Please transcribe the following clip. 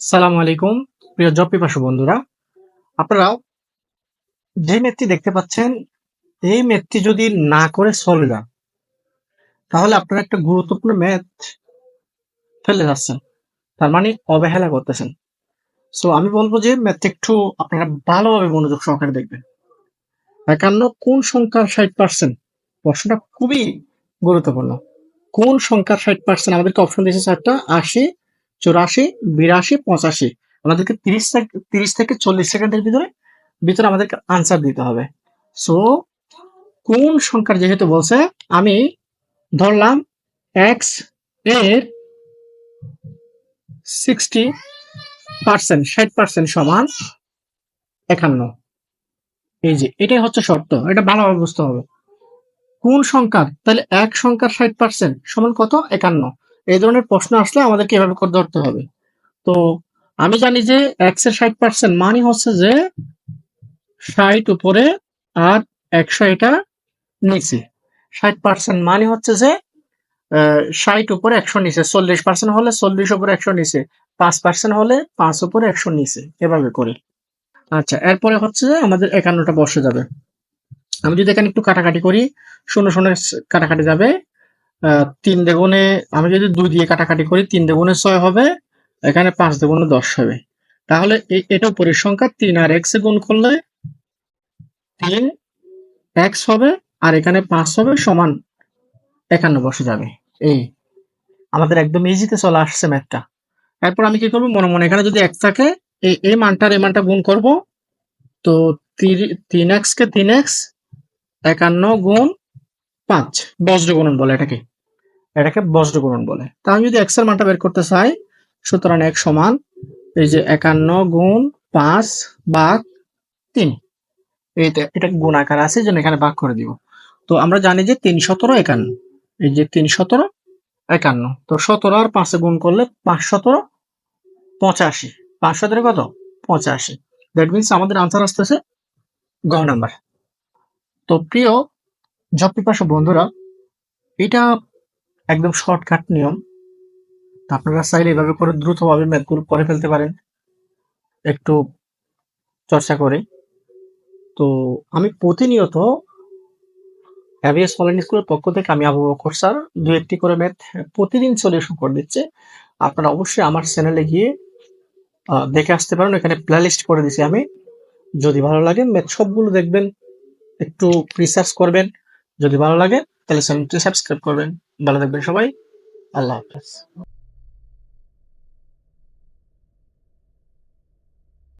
সালামু আলাইকুম, প্রিয় জব পিপাসু বন্ধুরা। আপনারা যে ম্যাথটি দেখতে পাচ্ছেন, এই ম্যাথটি যদি না করে সলভ যান তাহলে আপনারা একটা গুরুত্বপূর্ণ ম্যাথ ফেলে যাচ্ছেন। তার মানে অবহেলা করতেছেন। সো আমি বলব যে ম্যাথটা একটু আপনারা ভালোভাবে মনোযোগ সহকারে দেখবেন। একান্ন, কোন সংখ্যার ষাট পার্সেন্ট প্রশ্নটা খুবই গুরুত্বপূর্ণ। কোন সংখ্যার ষাট পার্সেন্ট আমাদেরকে অপশন দিয়েছে চারটা আশি চুরাশি, বিরাশি, পঁচাশি। আমাদেরকে তিরিশ তিরিশ থেকে চল্লিশ সেকেন্ডের ভিতরে ভিতরে আমাদেরকে আনসার দিতে হবে। সো কোন সংখ্যার যেহেতু বলছে, আমি ধরলাম এক্সের সিক্সটি পার্সেন্ট ষাট পার্সেন্ট সমান একান্ন। এই যে, এটাই হচ্ছে শর্ত, এটা ভালোভাবে বুঝতে হবে। কোন সংখ্যার? তাহলে এক সংখ্যার ষাট পার্সেন্ট সমান কত? একান্ন। এই ধরনের প্রশ্ন আসলে আমাদেরকে এভাবে করে ধরতে হবে। তো আমি জানি যে এক্সের ষাট পার্সেন্ট মানে হচ্ছে যে ষাট উপরে আর একশো এটা নিচে। ষাট পার্সেন্ট মানে হচ্ছে যে ষাট উপরে একশো নিচে, চল্লিশ পার্সেন্ট হলে চল্লিশ উপরে একশো নিচে, পাঁচ পার্সেন্ট হলে পাঁচ উপরে একশো নিচে, এভাবে করে। আচ্ছা এরপরে হচ্ছে যে আমাদের একান্নটা বসে যাবে। আমি যদি এখানে একটু কাটাকাটি করি, শূন্য শূন্য কাটাকাটি যাবে তিন দেগুনে আমি যদি দুই দিয়ে কাটাকাটি করি, তিন দেগুনে ছয় হবে, এখানে পাঁচ দেগুনে দশ হবে। তাহলে এটা পরিসংখ্যা তিন আর এক্স গুণ করলে তিন এক্স হবে, আর এখানে পাঁচ হবে সমান একান্ন বসে যাবে। এই, আমাদের একদম ইজিতে চলে আসছে ম্যাথটা এরপর আমি কি করব? মনে মনে এখানে যদি এক থাকে এই এই মানটার এই মানটা গুণ করব, তো তিন এক্স কে তিন এক্স, একান্ন গুণ পাঁচ বজ্র গুণন বলে এটাকে। এটাকে বজ্র গুণন বলে। তা আমি যদি এক্সের মানটা বের করতে চাই, সুতরাং এক সমান এই যে একান্ন গুণ পাঁচ ভাগ তিন। এইটা এটা গুণ আকার আছে জন্য এখানে ভাগ করে দিব। তো আমরা জানি যে তিন সতেরো একান্ন। এই যে তিন সতেরো একান্ন। তো সতেরো আর পাঁচে গুণ করলে পাঁচ সতেরো পঁচাশি। পাঁচ সতেরো কত? পঁচাশি। দ্যাট মিনস আমাদের আনসার আসতেছে গ নাম্বার তো প্রিয় জব বন্ধুরা, এটা একদম শর্টকাট নিয়ম। আপনারা চাইলে এভাবে করে দ্রুতভাবে ম্যাথগুলো করে ফেলতে পারেন, একটু চর্চা করে। তো আমি প্রতিনিয়ত অ্যাভিএস অনলাইন স্কুলের পক্ষ থেকে আমি আবু বকর স্যার দু একটি করে ম্যাথ প্রতিদিন সলিউশন করে দিচ্ছে। আপনারা অবশ্যই আমার চ্যানেলে গিয়ে দেখে আসতে পারেন এখানে প্লেলিস্ট করে দিছি আমি। যদি ভালো লাগে ম্যাথ সবগুলো দেখবেন, একটু রিসার্চ করবেন। যদি ভালো লাগে তাহলে চ্যানেলটি সাবস্ক্রাইব করবেন। ভালো থাকবেন সবাই। আল্লাহ হাফেজ।